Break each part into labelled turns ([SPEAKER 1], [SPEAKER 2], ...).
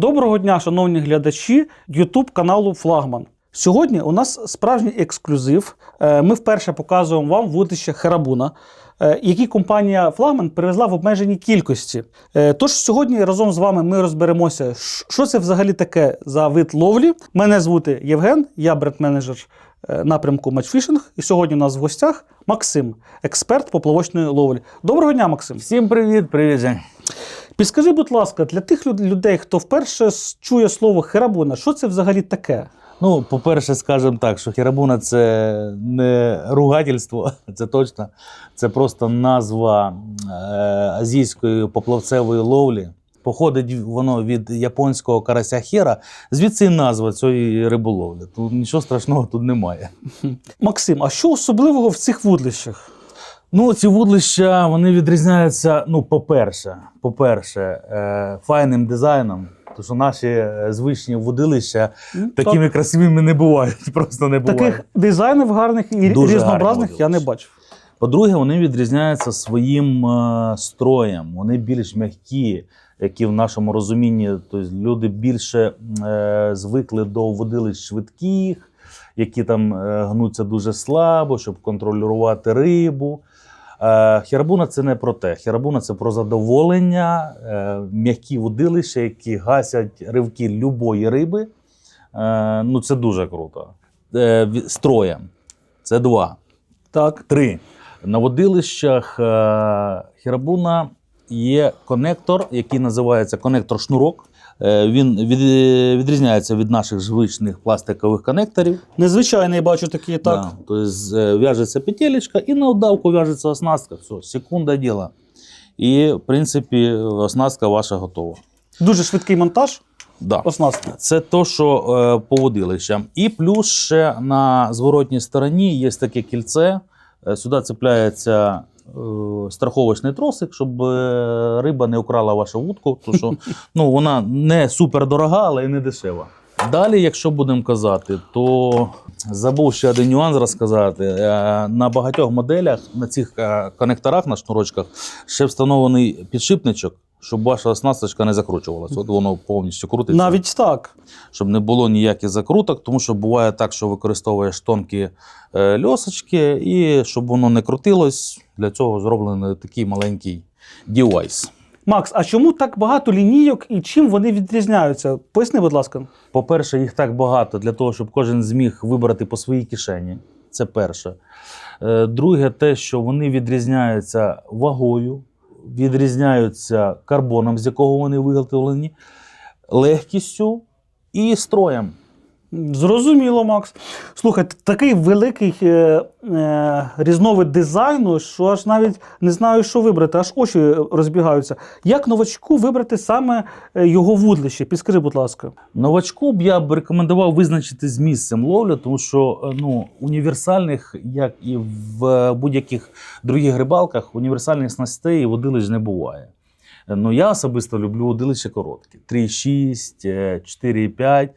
[SPEAKER 1] Доброго дня, шановні глядачі YouTube каналу Флагман. Сьогодні у нас справжній ексклюзив. Е, Ми вперше показуємо вам вудище Херабуна, е, які компанія Флагман привезла в обмеженій кількості. Е, Тож сьогодні разом з вами ми розберемося, що це взагалі таке за вид ловлі. Мене звути Євген, я бренд-менеджер напрямку Матчфішинг. І сьогодні у нас в гостях Максим, експерт поплавочної ловлі. Доброго дня, Максим.
[SPEAKER 2] Всім привіт, привіт.
[SPEAKER 1] Підскажи, будь ласка, для тих людей, хто вперше чує слово херабуна, що це взагалі таке?
[SPEAKER 2] Ну, по-перше, скажемо так, що хірабуна це не ругательство, це точно. Це просто назва е, азійської поплавцевої ловлі. Походить воно від японського карася хера, звідси і назва цієї риболовлі. Тут нічого страшного тут немає.
[SPEAKER 1] Максим, а що особливого в цих вудлищах?
[SPEAKER 2] Ну, ці вудлища вони відрізняються. Ну, по-перше, по-перше, е, файним дизайном. Тому що наші е, звичні вудилища
[SPEAKER 1] М,
[SPEAKER 2] такими красивими не бувають, просто не
[SPEAKER 1] так,
[SPEAKER 2] бувають.
[SPEAKER 1] таких дизайнів гарних і
[SPEAKER 2] Дуже
[SPEAKER 1] різнобразних я не бачив.
[SPEAKER 2] По-друге, вони відрізняються своїм е, строєм. Вони більш м'які, які в нашому розумінні, тобто люди більше е, звикли до водилищ швидких, які там е, гнуться дуже слабо, щоб контролювати рибу. Е, Хірабуна це не про те. Хірабуна це про задоволення, е, м'які водилища, які гасять ривки любої риби. Е, ну, це дуже круто. Строєм. Це два.
[SPEAKER 1] Так.
[SPEAKER 2] Три. На водилищах Хірабуна є конектор, який називається конектор-шнурок. Е, Він від, відрізняється від наших звичних пластикових конекторів.
[SPEAKER 1] Незвичайний бачу такі, так.
[SPEAKER 2] Да, тобто е, в'яжеться петелечка і на удавку в'яжеться оснастка. Все, секунда діла. І, в принципі, оснастка ваша готова.
[SPEAKER 1] Дуже швидкий монтаж,
[SPEAKER 2] Да.
[SPEAKER 1] оснастки.
[SPEAKER 2] Це то, що е, по водилищам. І плюс ще на зворотній стороні є таке кільце. Сюди цепляється страховочний тросик, щоб е, риба не украла вашу вудку, тому що ну, вона не супер дорога, але і не дешева. Далі, якщо будемо казати, то забув ще один нюанс розказати. Е, На багатьох моделях на цих е, конекторах на шнурочках ще встановлений підшипничок, щоб ваша оснасточка не закручувалася. От воно повністю крутиться
[SPEAKER 1] Навіть так.
[SPEAKER 2] щоб не було ніяких закруток, тому що буває так, що використовуєш тонкі е, льосочки, і щоб воно не крутилось, для цього зроблений такий маленький девайс.
[SPEAKER 1] Макс, а чому так багато лінійок і чим вони відрізняються? Поясни, будь ласка.
[SPEAKER 2] По-перше, їх так багато для того, щоб кожен зміг вибрати по своїй кишені. Це перше. Е, Друге, те, що вони відрізняються вагою, відрізняються карбоном, з якого вони виготовлені, легкістю і строєм.
[SPEAKER 1] Зрозуміло, Макс. Слухай, такий великий е, е, різновид дизайну, що аж навіть не знаю, що вибрати, аж очі розбігаються. Як новачку вибрати саме е, його вудлище? Підскажи, будь ласка.
[SPEAKER 2] Новачку б я б рекомендував визначити з місцем ловлі, тому що е, ну, універсальних, як і в е, будь-яких других рибалках, універсальних снастей і водилищ не буває. Е, Ну, я особисто люблю водилища короткі: 3,6, е, 4,5,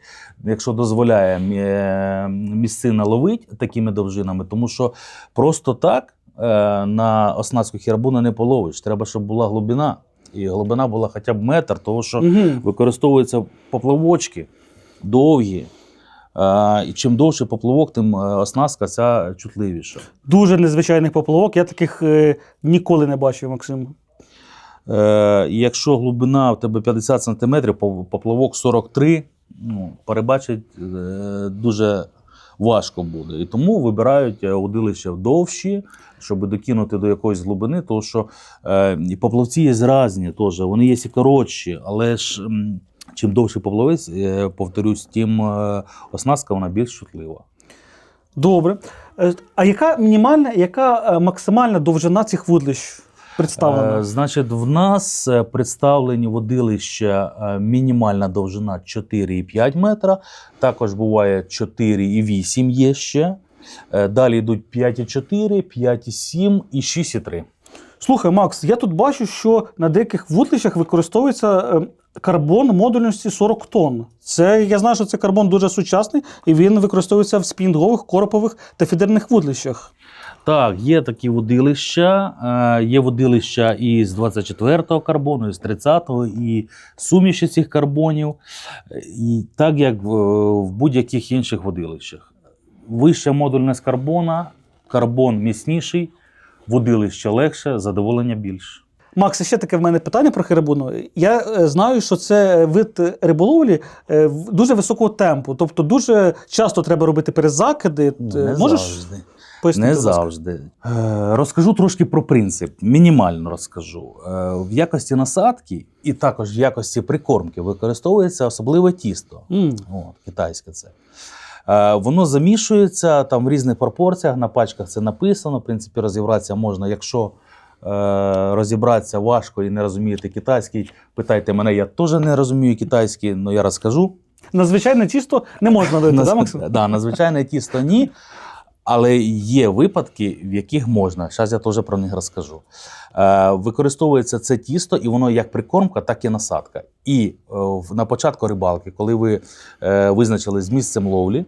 [SPEAKER 2] якщо дозволяє е, місцина ловить такими довжинами, тому що просто так е, на оснастку хірабуна не половиш. Треба, щоб була глибина. І глибина була хоча б метр, тому що
[SPEAKER 1] Угу.
[SPEAKER 2] використовуються поплавочки довгі. А, і чим довше поплавок, тим оснастка ця чутливіша.
[SPEAKER 1] Дуже незвичайний поплавок. Я таких е, ніколи не бачив, Максим.
[SPEAKER 2] Е, якщо глибина в тебе 50 см, поплавок 43, ну, перебачить е, дуже важко буде. І тому вибирають е, удилища довші, щоб докинути до якоїсь глибини, тому що і поплавці є різні теж, вони є і коротші, але ж чим довший поплавець, повторюсь, тим оснастка вона більш чутлива.
[SPEAKER 1] Добре. А яка мінімальна, яка максимальна довжина цих вудлищ представлена?
[SPEAKER 2] Е, значить, в нас е, представлені водилища е, мінімальна довжина 4,5 метра. Також буває 4,8 є ще. Далі йдуть 5,4, 5,7 і 6,3.
[SPEAKER 1] Слухай, Макс, я тут бачу, що на деяких вудлищах використовується карбон модульності 40 тонн. Це я знаю, що це карбон дуже сучасний, і він використовується в спінгових, коропових та фідерних вудлищах.
[SPEAKER 2] Так, є такі водилища. Е, є водилища із 24-го карбону, із 30-го, і суміші цих карбонів, і так як в, в будь-яких інших водилищах. Вища модульність карбона, карбон міцніший, водилище легше, задоволення більше.
[SPEAKER 1] Макс, ще таке в мене питання про херабуну. Я е, знаю, що це вид риболовлі е, в- дуже високого темпу. Тобто дуже часто треба робити перезакиди. Е,
[SPEAKER 2] Не
[SPEAKER 1] Можеш
[SPEAKER 2] завжди.
[SPEAKER 1] Пояснити?
[SPEAKER 2] Не завжди. Е, розкажу трошки про принцип. Мінімально розкажу. Е, в якості насадки і також в якості прикормки використовується особливе тісто.
[SPEAKER 1] М.
[SPEAKER 2] От, китайське це. Е, воно замішується там в різних пропорціях. На пачках це написано. В принципі, розібратися можна. Якщо розібратися важко і не розумієте китайський, питайте мене, я теж не розумію китайський, але я розкажу.
[SPEAKER 1] Надзвичайне тісто не можна лити,
[SPEAKER 2] Нас-
[SPEAKER 1] да, Максим?
[SPEAKER 2] Да, на звичайне тісто ні. Але є випадки, в яких можна. Зараз я теж про них розкажу. Е, використовується це тісто, і воно як прикормка, так і насадка. І е, на початку рибалки, коли ви е, визначили з місцем ловлі,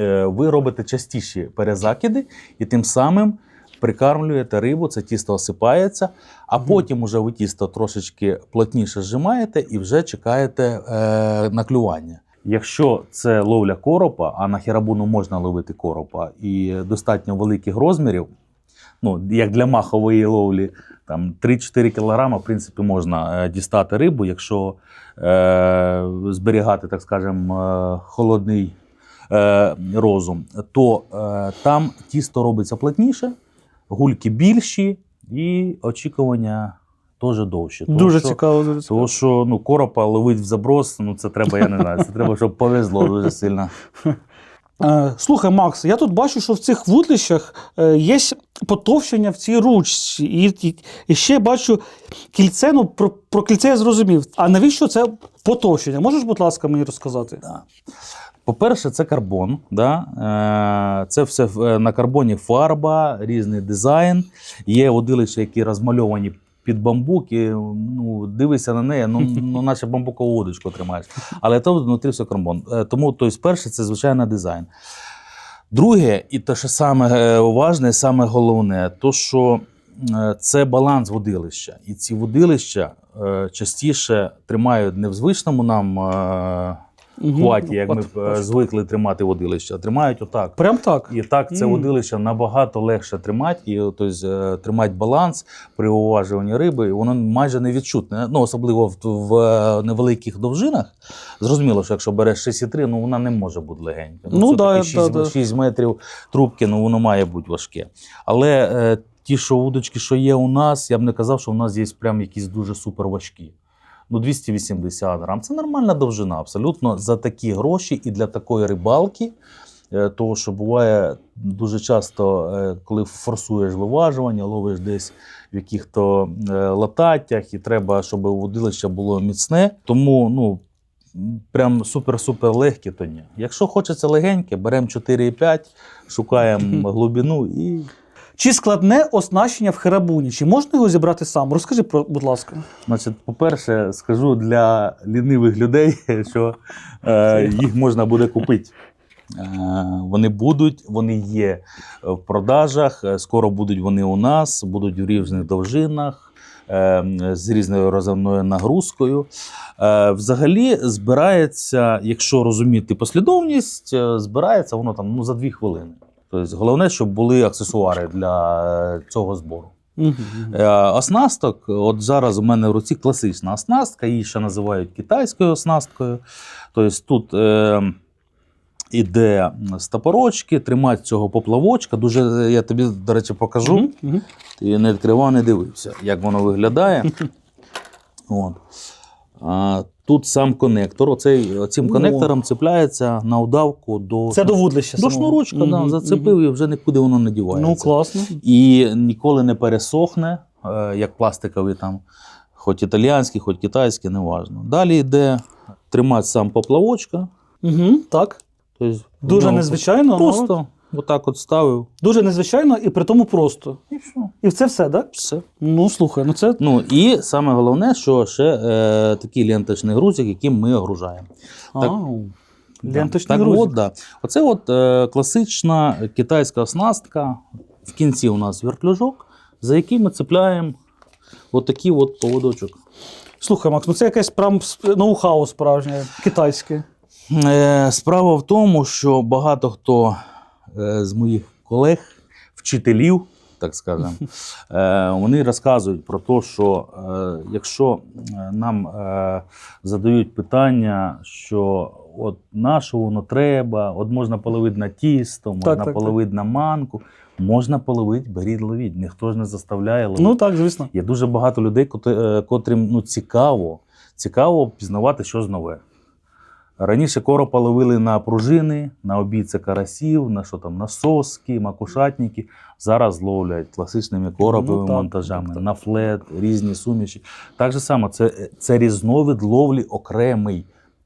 [SPEAKER 2] е, ви робите частіші перезакиди і тим самим прикармлюєте рибу, це тісто осипається, а потім уже ви тісто трошечки плотніше зжимаєте і вже чекаєте е, на клювання. Якщо це ловля коропа, а на херабуну можна ловити коропа і достатньо великих розмірів, ну як для махової ловлі, там 3-4 кілограма, в принципі, можна е, дістати рибу, якщо е, зберігати, так скажемо, е, холодний е, розум, то е, там тісто робиться плотніше, гульки більші і очікування теж довші. Тому
[SPEAKER 1] Дуже
[SPEAKER 2] що-
[SPEAKER 1] цікаво, дуже цікаво.
[SPEAKER 2] тому що ну, коропа ловить в заброс, ну це треба, я не знаю, це треба, щоб повезло дуже сильно.
[SPEAKER 1] Е, слухай, Макс, я тут бачу, що в цих вудлищах е, є потовщення в цій ручці. І, і, і ще бачу кільце. Ну, про, про кільце я зрозумів. А навіщо це потовщення? Можеш, будь ласка, мені розказати?
[SPEAKER 2] Да. По-перше, це карбон. Да? Е, Це все на карбоні фарба, різний дизайн. Є водилища, які розмальовані під бамбук, і ну, дивишся на неї, ну, ну наче бамбукову водочку тримаєш. Але то внутрі все карбон. Е, Тому, тобто, перше, це звичайно дизайн. Друге, і те, що саме е, важне, саме головне, то що е, це баланс водилища. І ці водилища частіше тримають не в звичному нам. Хваті, як ми
[SPEAKER 1] От,
[SPEAKER 2] е, звикли тримати водилища, тримають отак.
[SPEAKER 1] Прям так.
[SPEAKER 2] І так це водилище набагато легше тримати, і тобто, тримати баланс при уважуванні риби, воно майже не відчутне. Ну, особливо в, в е, невеликих довжинах. Зрозуміло, що якщо береш 6,3, ну вона не може бути легенька.
[SPEAKER 1] Ну, да,
[SPEAKER 2] 6,
[SPEAKER 1] да, да.
[SPEAKER 2] 6 метрів трубки, ну воно має бути важке. Але е, ті, що удочки, що є у нас, я б не казав, що у нас є прям якісь дуже супер важкі. Ну, 280 грам. Це нормальна довжина, абсолютно за такі гроші і для такої рибалки. Е, Тому що буває дуже часто, е, коли форсуєш виважування, ловиш десь в яких-то е, лататтях, і треба, щоб водилище було міцне. Тому ну, прям супер-супер легкі, то ні. Якщо хочеться легеньке, беремо 4,5, шукаємо глибину і
[SPEAKER 1] Чи складне оснащення в херабуні? Чи можна його зібрати сам? Розкажи, про, будь ласка.
[SPEAKER 2] Значить, по-перше, скажу для лінивих людей, що е, їх можна буде купити. Е, вони будуть, вони є в продажах. е, Скоро будуть вони у нас, будуть в різних довжинах. е, З різною розривною нагрузкою. Взагалі збирається, якщо розуміти послідовність, збирається воно там ну, за дві хвилини. Тобто, головне, щоб були аксесуари для е, цього збору. Е, Оснасток, от зараз у мене в руці класична оснастка, її ще називають китайською оснасткою. Тобто тут е, іде стопорочки, тримати цього поплавочка. Дуже я тобі, до речі, покажу.
[SPEAKER 1] Мгм.
[SPEAKER 2] Ти не відкривав, не дивився, як воно виглядає. От. А, тут сам конектор. Оцей, цим конектором цепляється на удавку до,
[SPEAKER 1] Це до вудлища.
[SPEAKER 2] до шнурочка. Да, зацепив
[SPEAKER 1] Мгм.
[SPEAKER 2] і вже нікуди воно не дівається.
[SPEAKER 1] Ну, класно.
[SPEAKER 2] І ніколи не пересохне, е, як пластикові там, хоч італіянські, хоч китайські, неважно. Далі йде тримати сам поплавочка.
[SPEAKER 1] Угу, так.
[SPEAKER 2] Тобто
[SPEAKER 1] Дуже незвичайно. але
[SPEAKER 2] Просто отак от ставив.
[SPEAKER 1] Дуже незвичайно і при тому просто.
[SPEAKER 2] І все.
[SPEAKER 1] І це все, так?
[SPEAKER 2] Все.
[SPEAKER 1] Ну, слухай, ну це.
[SPEAKER 2] Ну і саме головне, що ще е, такий ленточний грузик, яким ми огружаємо. Так.
[SPEAKER 1] Ау.
[SPEAKER 2] Да.
[SPEAKER 1] Ленточний
[SPEAKER 2] так,
[SPEAKER 1] грузик.
[SPEAKER 2] От, да. Оце от е, класична китайська оснастка. В кінці у нас вертлюжок, за який ми цепляємо отакий от поводочок.
[SPEAKER 1] Слухай, Макс, ну це якесь прям ноу-хау справжнє, китайське.
[SPEAKER 2] Е, Справа в тому, що багато хто з моїх колег, вчителів, так скажемо, е, вони розказують про те, що е, якщо е, нам е, задають питання, що от на воно треба, от можна половити на тісто, можна
[SPEAKER 1] так, так.
[SPEAKER 2] половити на манку, можна половити, беріть ловіть. Ніхто ж не заставляє ловити.
[SPEAKER 1] Ну так, звісно.
[SPEAKER 2] Є дуже багато людей, е, котрим ну, цікаво, цікаво пізнавати щось нове. Раніше коропа ловили на пружини, на обійце карасів, на що там, на соски, макушатники. Зараз ловлять класичними короповими
[SPEAKER 1] Ну, так,
[SPEAKER 2] монтажами,
[SPEAKER 1] так, так.
[SPEAKER 2] на флет, різні суміші. Так же само, це, це різновид ловлі окремий.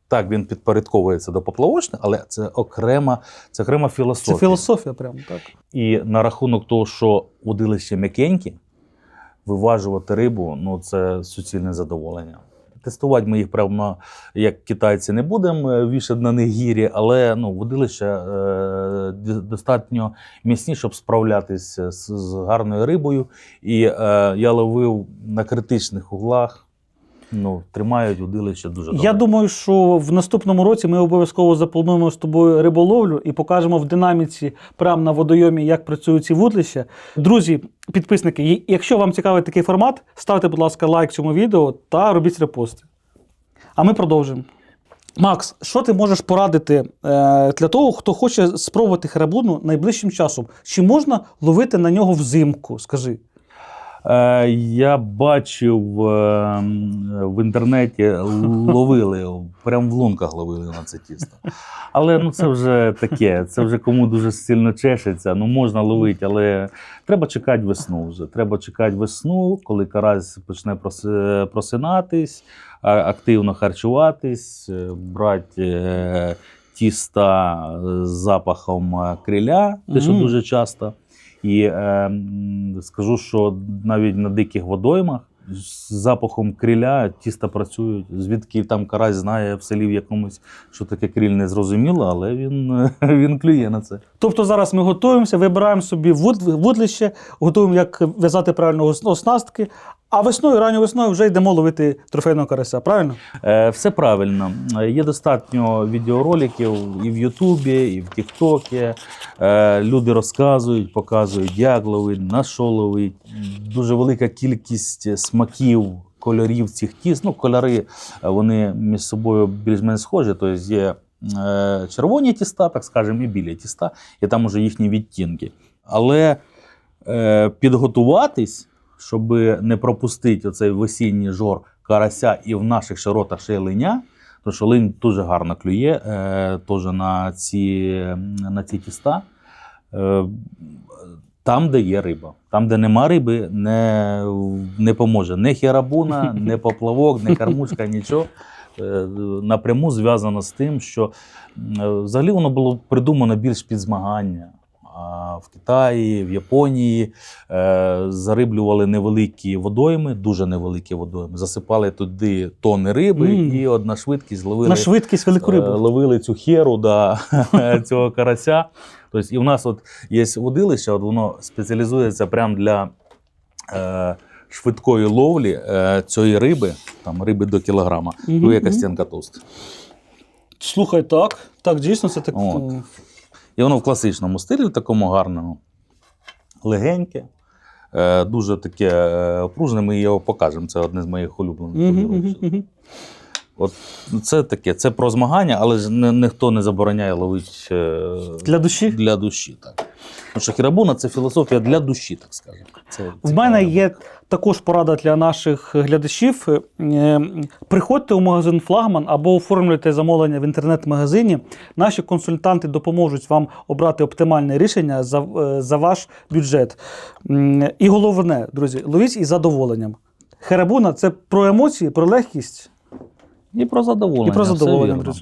[SPEAKER 2] Так, він підпорядковується до поплавочних, але це окрема, це окрема
[SPEAKER 1] Це
[SPEAKER 2] філософія.
[SPEAKER 1] філософія, прямо так.
[SPEAKER 2] І на рахунок того, що удилище м'якенькі, виважувати рибу ну це суцільне задоволення. Тестувати ми їх прямо, як китайці, не будемо е, вішати на них гірі, але ну, водилища е, достатньо міцні, щоб справлятися з, гарною рибою. І е, я ловив на критичних углах. Ну, тримають водилище дуже добре.
[SPEAKER 1] Я думаю, що в наступному році ми обов'язково заплануємо з тобою риболовлю і покажемо в динаміці прямо на водойомі, як працюють ці вудлища. Друзі, підписники, якщо вам цікавий такий формат, ставте, будь ласка, лайк цьому відео та робіть репости. А ми продовжимо. Макс, що ти можеш порадити е, для того, хто хоче спробувати херабуну найближчим часом? Чи можна ловити на нього взимку? Скажи.
[SPEAKER 2] Е, я бачив е, в інтернеті ловили, прям в лунках ловили на це тісто. Але ну це вже таке, це вже кому дуже сильно чешеться. Ну можна ловити, але треба чекати весну вже. Треба чекати весну, коли карась почне просинатись, активно харчуватись, е, брати е, тіста з запахом криля, те, що дуже часто. І е, скажу, що навіть на диких водоймах з запахом криля тіста працюють. Звідки там карась знає в селі в якомусь, що таке кріль не зрозуміло, але він, він клює на це.
[SPEAKER 1] Тобто зараз ми готуємося, вибираємо собі вуд- вудлище, готуємо, як в'язати правильно оснастки, а весною, ранньою весною вже йдемо ловити трофейного карася, правильно?
[SPEAKER 2] Е, Все правильно. Е, Є достатньо відеороликів і в Ютубі, і в Тіктокі. Е, Люди розказують, показують, як ловить, на що ловить. Дуже велика кількість смаків, кольорів цих тіст. Ну, кольори е, вони між собою більш-менш схожі. Тобто є е, червоні тіста, так скажемо, і білі тіста, і там уже їхні відтінки. Але е, підготуватись, щоб не пропустити оцей весінній жор карася і в наших широтах ще линя, тому що линь дуже гарно клює теж на ці, на ці тіста. Там, де є риба. Там, де нема риби, не, не поможе ні херабуна, ні поплавок, ні кормушка, нічого. Е, Напряму зв'язано з тим, що е, взагалі воно було придумано більш під змагання. А в Китаї, в Японії е, зариблювали невеликі водойми, дуже невеликі водойми, засипали туди тони риби
[SPEAKER 1] Мм.
[SPEAKER 2] і одна швидкість ловили,
[SPEAKER 1] На швидкість велику
[SPEAKER 2] е, ловили цю херу, да, цього карася. Тобто, і в нас от є водилище, от воно спеціалізується прямо для е, швидкої ловлі е, цієї риби, там риби до кілограма.
[SPEAKER 1] Мгм,
[SPEAKER 2] Ну, яка стінка товста.
[SPEAKER 1] Слухай, так. Так, дійсно, це так.
[SPEAKER 2] От. І воно в класичному стилі, в такому гарному, легеньке, е, дуже таке е, опружене. Ми його покажемо. Це одне з моїх улюблених. поділок.
[SPEAKER 1] мгм, мгм.
[SPEAKER 2] От це таке, це про змагання, але ж не, ніхто не забороняє ловити е,
[SPEAKER 1] Для душі?
[SPEAKER 2] Для душі, так. Тому що хірабуна це філософія для душі, так скажемо. Це,
[SPEAKER 1] В мене є також порада для наших глядачів. Е, Приходьте у магазин Флагман або оформлюйте замовлення в інтернет-магазині. Наші консультанти допоможуть вам обрати оптимальне рішення за, е, за ваш бюджет. І головне, друзі, ловіть із задоволенням. Херабуна це про емоції, про легкість
[SPEAKER 2] І про задоволення.
[SPEAKER 1] і про
[SPEAKER 2] все вірно.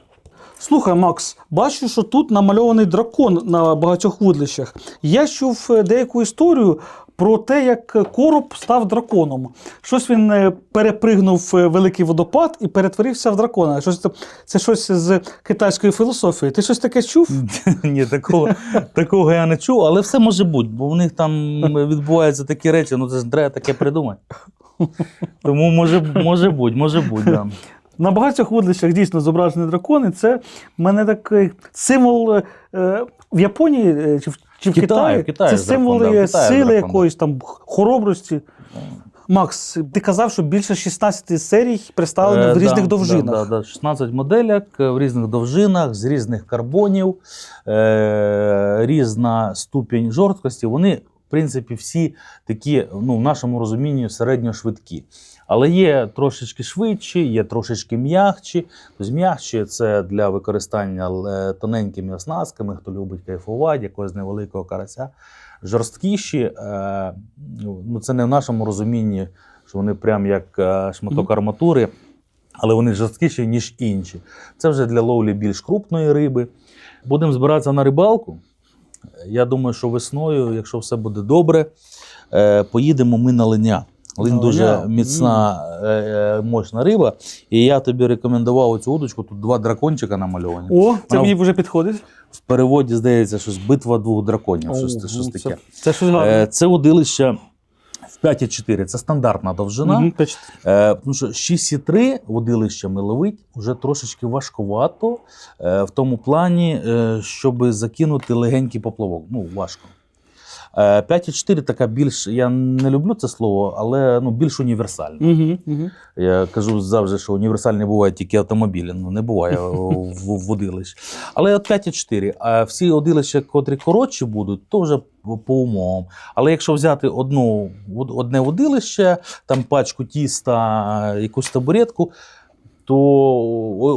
[SPEAKER 1] Слухай, Макс, бачу, що тут намальований дракон на багатьох вудлищах. Я чув е, деяку історію про те, як короб став драконом. Щось він е, перепригнув е, великий водопад і перетворився в дракона. Щось це щось з китайської філософії. Ти щось таке чув?
[SPEAKER 2] Ні, такого, такого я не чув, але все може бути, бо в них там відбуваються такі речі, ну це ж треба таке придумати. Тому може, може бути, може бути. Да.
[SPEAKER 1] На багатьох вудлищах дійсно зображені дракони. Це в мене такий символ е, в Японії е, чи в, чи в
[SPEAKER 2] Китаї,
[SPEAKER 1] Китаї. це
[SPEAKER 2] ж дракон,
[SPEAKER 1] символ
[SPEAKER 2] да,
[SPEAKER 1] сили
[SPEAKER 2] дракон.
[SPEAKER 1] якоїсь там хоробрості. Макс, ти казав, що більше 16 серій представлено
[SPEAKER 2] Е,
[SPEAKER 1] в різних
[SPEAKER 2] да,
[SPEAKER 1] довжинах.
[SPEAKER 2] Да, да, да. 16 моделек е, в різних довжинах, з різних карбонів, е, різна ступінь жорсткості. Вони, в принципі, всі такі, ну, в нашому розумінні, середньошвидкі. Але є трошечки швидші, є трошечки м'якші. Тобто м'якші це для використання е, тоненькими оснастками, хто любить кайфувати, якогось невеликого карася. Жорсткіші, е, ну, це не в нашому розумінні, що вони прям як е, шматок арматури, але вони жорсткіші, ніж інші. Це вже для ловлі більш крупної риби. Будемо збиратися на рибалку. Я думаю, що весною, якщо все буде добре, поїдемо ми на линя. Линь
[SPEAKER 1] На
[SPEAKER 2] дуже
[SPEAKER 1] линя?
[SPEAKER 2] міцна, е, е, мощна риба. І я тобі рекомендував цю удочку. Тут два дракончика намальовані.
[SPEAKER 1] О, це
[SPEAKER 2] Вона
[SPEAKER 1] мені вже підходить.
[SPEAKER 2] В переводі здається, щось битва двох драконів.
[SPEAKER 1] О,
[SPEAKER 2] щось
[SPEAKER 1] ну,
[SPEAKER 2] таке.
[SPEAKER 1] Це, це щось гарне.
[SPEAKER 2] Е, Це удилище в 5,4. Це стандартна довжина.
[SPEAKER 1] Мгм, п'ять-
[SPEAKER 2] Е, тому що 6,3 водилищами ловить вже трошечки важкувато е, в тому плані, е, щоб закинути легенький поплавок. Ну, важко. Е, 5,4 така більш, я не люблю це слово, але ну, більш універсальна.
[SPEAKER 1] Мгм, мгм.
[SPEAKER 2] Я кажу завжди, що універсальні бувають тільки автомобілі. Ну не буває в, в водилищ. Але от 5,4. А всі водилища, котрі коротші будуть, то вже по по умовам. Але якщо взяти одну, одне водилище, там пачку тіста, якусь табуретку, то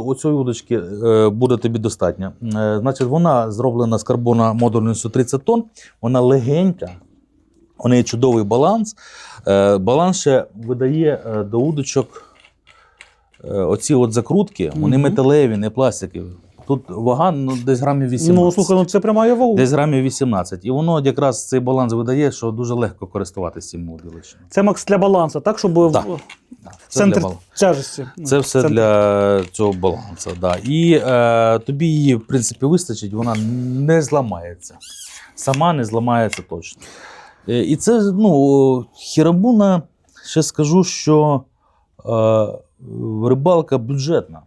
[SPEAKER 2] оцієї удочки е, буде тобі достатньо. Е, Значить, вона зроблена з карбона модульністю 30 тонн, вона легенька, у неї чудовий баланс. Е, Баланс ще видає до удочок оці от закрутки, вони металеві, не пластикові. Тут вага ну, десь грамів 18.
[SPEAKER 1] Ну, слухай, ну це прямо я вагу.
[SPEAKER 2] Десь грамів 18. І воно якраз цей баланс видає, що дуже легко користуватися цим удилищем.
[SPEAKER 1] Це Макс для балансу, так, щоб
[SPEAKER 2] Так. Це
[SPEAKER 1] центр
[SPEAKER 2] для
[SPEAKER 1] тяжесті.
[SPEAKER 2] Це все
[SPEAKER 1] Центр.
[SPEAKER 2] для цього балансу. Да. І е, тобі її, в принципі, вистачить, вона не зламається. Сама не зламається точно. Е, і це, ну, хірабуна, ще скажу, що е, рибалка бюджетна.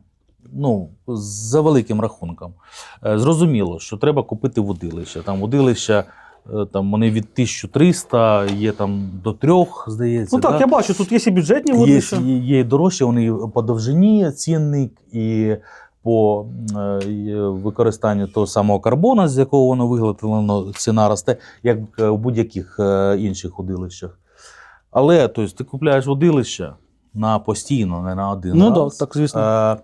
[SPEAKER 2] Ну, за великим рахунком. Е, зрозуміло, що треба купити водилище. Там водилища. Е, Там вони від 1300, є там до трьох, здається.
[SPEAKER 1] Ну так,
[SPEAKER 2] да?
[SPEAKER 1] я бачу, тут є і бюджетні
[SPEAKER 2] Є,
[SPEAKER 1] водища.
[SPEAKER 2] є, є дорожчі, вони по довжині цінник, і по е, використанню того самого карбона, з якого воно виготовлено, ціна росте, як е, в будь-яких е, інших удилищах. Але тобто, ти купляєш водилище на постійно, не на один
[SPEAKER 1] Ну
[SPEAKER 2] раз.
[SPEAKER 1] так, так, звісно.
[SPEAKER 2] Е,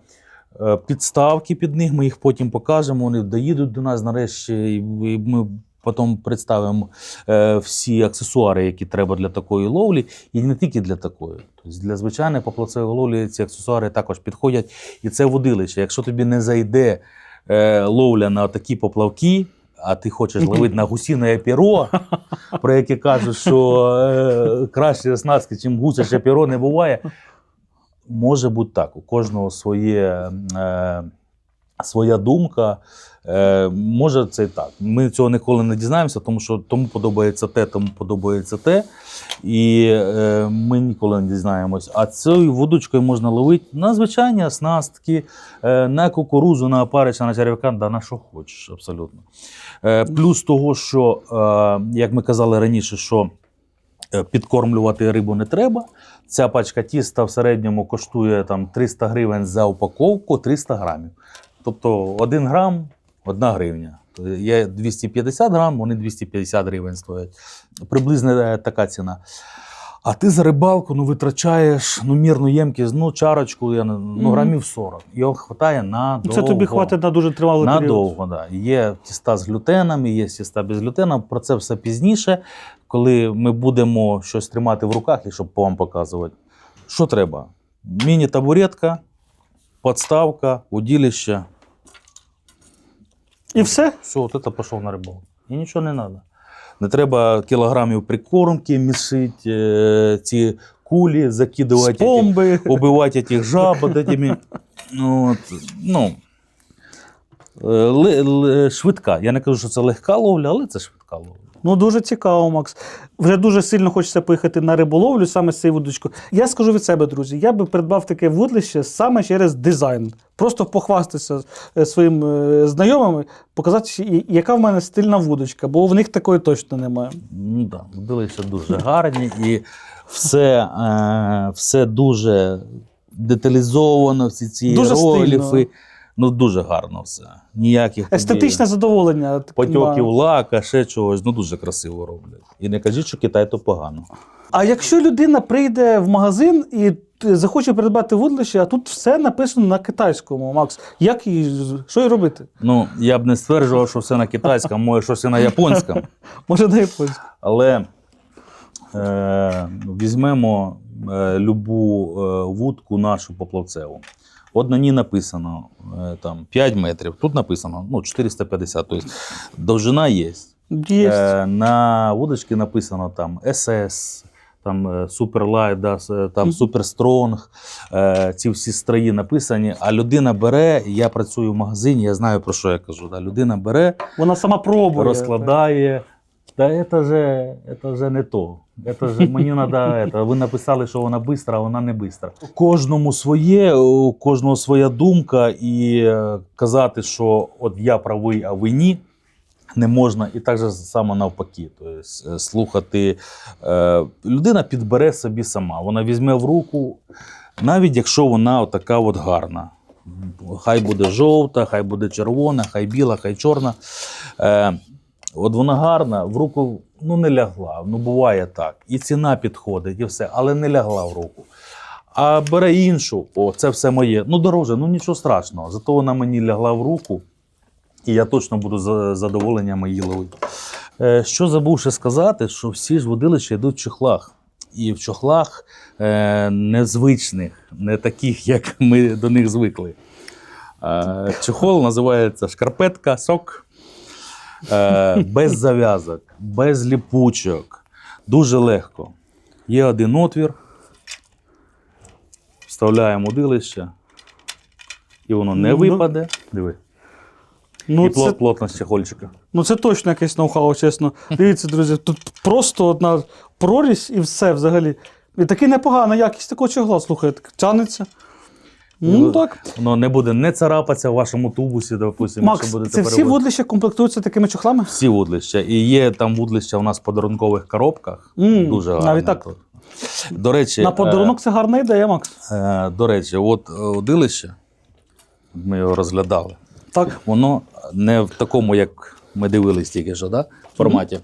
[SPEAKER 2] е, Підставки під них ми їх потім покажемо. Вони доїдуть до нас нарешті, і ми потім представимо е, всі аксесуари, які треба для такої ловлі, і не тільки для такої. Тобто для звичайної поплавцевої ловлі ці аксесуари також підходять. І це водилище. Якщо тобі не зайде е, ловля на такі поплавки. А ти хочеш ловити на гусине перо, про яке кажуть, що е, краще оснастки, чим гусяче перо, не буває. Може бути так. У кожного своє, е, своя думка. Е, може, це і так. Ми цього ніколи не дізнаємося, тому що тому подобається те, тому подобається те. І е, ми ніколи не дізнаємось. А цією вудочкою можна ловити на звичайні оснастки, е, на кукурузу, на опарича, на черв'яка, да, на що хочеш, абсолютно. Е, плюс того, що, е, як ми казали раніше, що е, підкормлювати рибу не треба. Ця пачка тіста в середньому коштує там 300 гривень за упаковку 300 грамів. Тобто 1 грам 1 гривня. Є 250 грам, вони 250 гривень стоять. Приблизно е, така ціна. А ти за рибалку ну, витрачаєш ну, мірну ємкість, ну, чарочку, я, ну, грамів 40. Його вистачає на
[SPEAKER 1] Це тобі хватить на дуже тривалий період.
[SPEAKER 2] Надовго, да. Є тіста з глютенами, є тіста без глютена. Про це все пізніше, коли ми будемо щось тримати в руках, і щоб вам показувати. Що треба? Міні-табуретка, подставка, удилище.
[SPEAKER 1] І все?
[SPEAKER 2] Все, от це пішов на рибалку. І нічого не треба. Не треба кілограмів прикормки мішити, е, ці кулі закидувати,
[SPEAKER 1] бомби.
[SPEAKER 2] убивати тих жаб этими. Ну, от, ну, е, швидка. Я не кажу, що це легка ловля, але це швидка ловля.
[SPEAKER 1] Ну, дуже цікаво, Макс. Вже дуже сильно хочеться поїхати на риболовлю саме з цією вудочкою. Я скажу від себе, друзі, я би придбав таке вудлище саме через дизайн. Просто похвастатися е, своїм е, знайомими, показати, яка в мене стильна вудочка, бо в них такої точно немає.
[SPEAKER 2] Ну да, водилища дуже гарні і все, е, все дуже деталізовано, всі ці
[SPEAKER 1] Дуже
[SPEAKER 2] роліфи.
[SPEAKER 1] стильно.
[SPEAKER 2] Ну, дуже гарно все. Ніяких
[SPEAKER 1] Естетичне задоволення.
[SPEAKER 2] потьоків лака, ще чогось. Ну дуже красиво роблять. І не кажіть, що Китай то погано.
[SPEAKER 1] А якщо людина прийде в магазин і захоче придбати вудлище, а тут все написано на китайському, Макс, як їй, що їй робити?
[SPEAKER 2] Ну, я б не стверджував, що все на китайському, може щось і на японському.
[SPEAKER 1] Може на японську?
[SPEAKER 2] Але е, візьмемо е, любу е, вудку нашу поплавцеву. От на ній написано е, там 5 метрів, тут написано ну, 450, тобто довжина є.
[SPEAKER 1] Є.
[SPEAKER 2] Е, на вудочці написано там SS, там е, Super Light, да, там Super Strong. Е, ці всі строї написані. А людина бере, я працюю в магазині, я знаю про що я кажу. Да, людина бере,
[SPEAKER 1] Вона сама пробує.
[SPEAKER 2] розкладає. Та це же, це же не то. Это же мені треба. Это. Ви написали, що вона бистра, а вона не бистра. Кожному своє, у кожного своя думка, і е, казати, що от я правий, а ви ні. Не можна, і так же само навпаки. Тобто, слухати. Е, людина підбере собі сама. Вона візьме в руку, навіть якщо вона отака от гарна. Хай буде жовта, хай буде червона, хай біла, хай чорна. От вона гарна, в руку ну, не лягла. Ну, буває так. І ціна підходить, і все, але не лягла в руку. А бере іншу, о, це все моє. Ну, дороже, ну нічого страшного. Зато вона мені лягла в руку, і я точно буду з задоволенням її ловити. Е, що забув ще сказати, що всі ж водилища йдуть в чохлах. І в чохлах е, незвичних, не таких, як ми до них звикли. Е, чохол називається шкарпетка, сок. Е, без зав'язок, без ліпучок. Дуже легко. Є один отвір. Вставляємо удилище, і воно не
[SPEAKER 1] Ну,
[SPEAKER 2] випаде. Диви.
[SPEAKER 1] Ну,
[SPEAKER 2] і
[SPEAKER 1] це,
[SPEAKER 2] плотність чехольчика.
[SPEAKER 1] ну це точно якесь ноу-хау, чесно. Дивіться, друзі, тут просто одна прорізь і все взагалі. І такий непогана якість такого чогла, слухайте, тянеться. Ну так.
[SPEAKER 2] Воно не буде не царапатися в вашому тубусі, допустимо,
[SPEAKER 1] Макс,
[SPEAKER 2] якщо будете
[SPEAKER 1] це всі
[SPEAKER 2] перевозити.
[SPEAKER 1] вудлища комплектуються такими чохлами?
[SPEAKER 2] Всі вудлища. І є там вудлища у нас в подарункових коробках.
[SPEAKER 1] М,
[SPEAKER 2] Дуже гарно.
[SPEAKER 1] навіть так?
[SPEAKER 2] До речі,
[SPEAKER 1] На подарунок це гарна ідея, Макс.
[SPEAKER 2] Е, е, до речі, от е, удилище, ми його розглядали.
[SPEAKER 1] Так.
[SPEAKER 2] Воно не в такому, як ми дивились тільки що, да? форматі.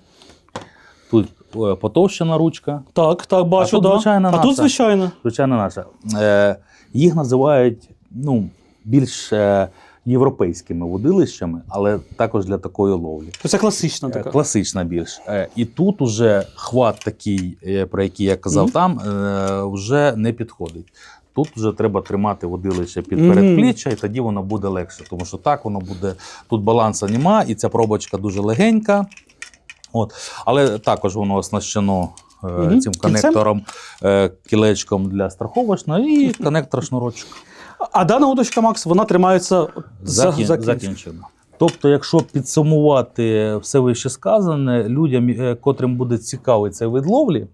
[SPEAKER 2] Тут е, потовщена ручка,
[SPEAKER 1] Так, так, бачу,
[SPEAKER 2] тут
[SPEAKER 1] да.
[SPEAKER 2] звичайна
[SPEAKER 1] а
[SPEAKER 2] наша.
[SPEAKER 1] тут звичайно.
[SPEAKER 2] звичайно наша. Е, їх називають ну, більш е, європейськими водилищами, але також для такої ловлі.
[SPEAKER 1] Це класична
[SPEAKER 2] Е,
[SPEAKER 1] така.
[SPEAKER 2] Класична більш. Е, І тут уже хват такий, про який я казав,
[SPEAKER 1] Мгм.
[SPEAKER 2] там е, вже не підходить. Тут вже треба тримати водилище під передпліччя, і тоді воно буде легше. Тому що так воно буде. Тут балансу нема, і ця пробочка дуже легенька. От. Але також воно оснащено
[SPEAKER 1] Мгм.
[SPEAKER 2] цим конектором, е, кілечком для страховочного і конектор шнурочок.
[SPEAKER 1] А дана удочка, Макс, вона тримається за,
[SPEAKER 2] Закін...
[SPEAKER 1] за кінчик.
[SPEAKER 2] Тобто, якщо підсумувати все вище сказане, людям, е, котрим буде цікавий цей вид ловлі,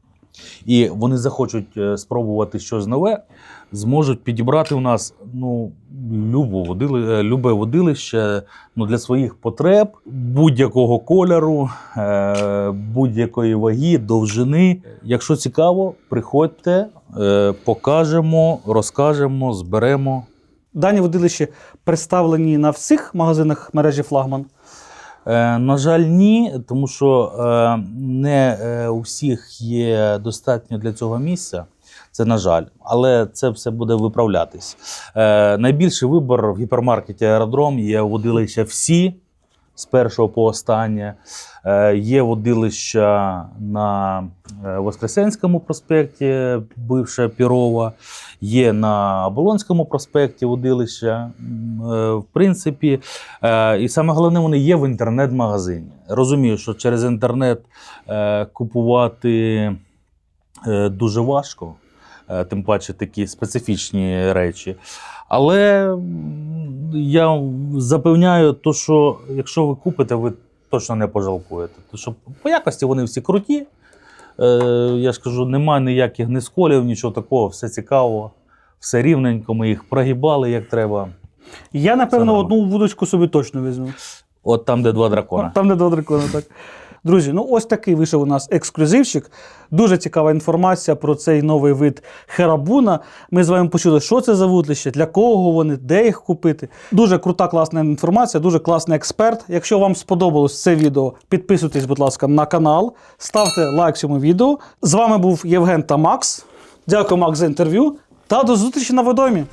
[SPEAKER 2] і вони захочуть е, спробувати щось нове, зможуть підібрати у нас ну, любу водили, е, любе водилище ну, для своїх потреб будь-якого кольору, е, будь-якої ваги, довжини. Якщо цікаво, приходьте, е, покажемо, розкажемо, зберемо.
[SPEAKER 1] Дані водилища представлені на всіх магазинах мережі флагман.
[SPEAKER 2] На жаль, ні, тому що не у всіх є достатньо для цього місця. Це на жаль, але це все буде виправлятись. Е, найбільший вибір в гіпермаркеті Аеродром є водилища всі, з першого по останнє. Е, Є водилища на е, Воскресенському проспекті, бивша Пірова, є на Оболонському проспекті водилища. Е, В принципі, е, і саме головне, вони є в інтернет-магазині. Розумію, що через інтернет е, купувати е, дуже важко, тим паче такі специфічні речі. Але я запевняю, то, що якщо ви купите, ви точно не пожалкуєте. Тому що по якості вони всі круті. Е, я ж кажу, немає ніяких ні сколів, нічого такого, все цікаво, все рівненько, ми їх прогибали як треба.
[SPEAKER 1] Я, напевно, одну вудочку собі точно візьму.
[SPEAKER 2] От там, де два дракона.
[SPEAKER 1] Там не два дракона, так. Друзі, ну ось такий вийшов у нас ексклюзивчик. Дуже цікава інформація про цей новий вид херабуна. Ми з вами почули, що це за вудлище, для кого вони, де їх купити. Дуже крута, класна інформація, дуже класний експерт. Якщо вам сподобалось це відео, підписуйтесь, будь ласка, на канал, ставте лайк цьому відео. З вами був Євген та Макс. Дякую, Макс, за інтерв'ю. Та до зустрічі на водомі.